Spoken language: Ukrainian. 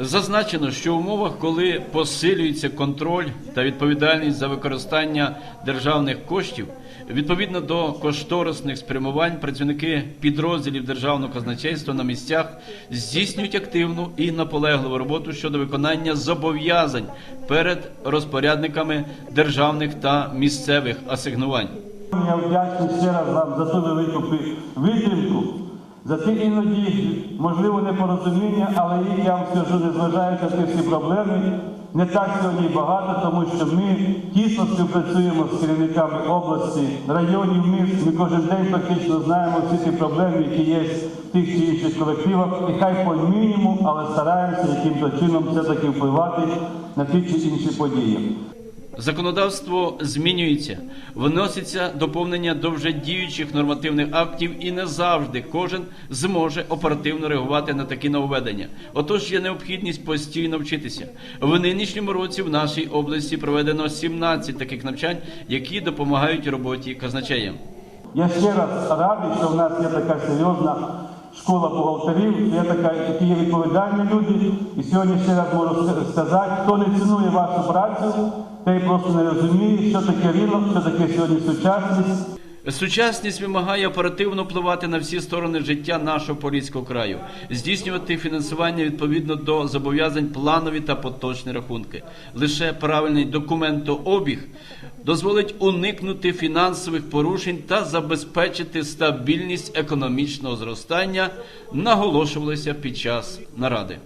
Зазначено, що в умовах, коли посилюється контроль та відповідальність за використання державних коштів, відповідно до кошторисних спрямувань, працівники підрозділів державного казначейства на місцях здійснюють активну і наполегливу роботу щодо виконання зобов'язань перед розпорядниками державних та місцевих асигнувань. Я вдячний ще раз вам за ту велику витримку, за ті іноді, можливо, непорозуміння, але і я вам скажу, незважаючи на ті всі проблеми, не так сьогодні багато, тому що ми тісно співпрацюємо з керівниками області, районів, міст. Ми кожен день практично знаємо всі ті проблеми, які є в тих чи інших колективах, і хай по мінімуму, але стараємося яким-то чином все-таки впливати на ті чи інші події. Законодавство змінюється, вноситься доповнення до вже діючих нормативних актів, і не завжди кожен зможе оперативно реагувати на такі нововведення. Отож є необхідність постійно вчитися. В нинішньому році в нашій області проведено 17 таких навчань, які допомагають роботі казначеям. Я ще раз радий, що в нас є така серйозна школа бухгалтерів, є така, такі є відповідальні люди. І сьогодні ще раз можу ска- сказати, хто не цінує вашу працю, той просто не розуміє, що таке ринок, що таке сьогодні сучасність. Сучасність вимагає оперативно впливати на всі сторони життя нашого поліського краю, здійснювати фінансування відповідно до зобов'язань планові та поточні рахунки. Лише правильний документообіг дозволить уникнути фінансових порушень та забезпечити стабільність економічного зростання, наголошувалося під час наради.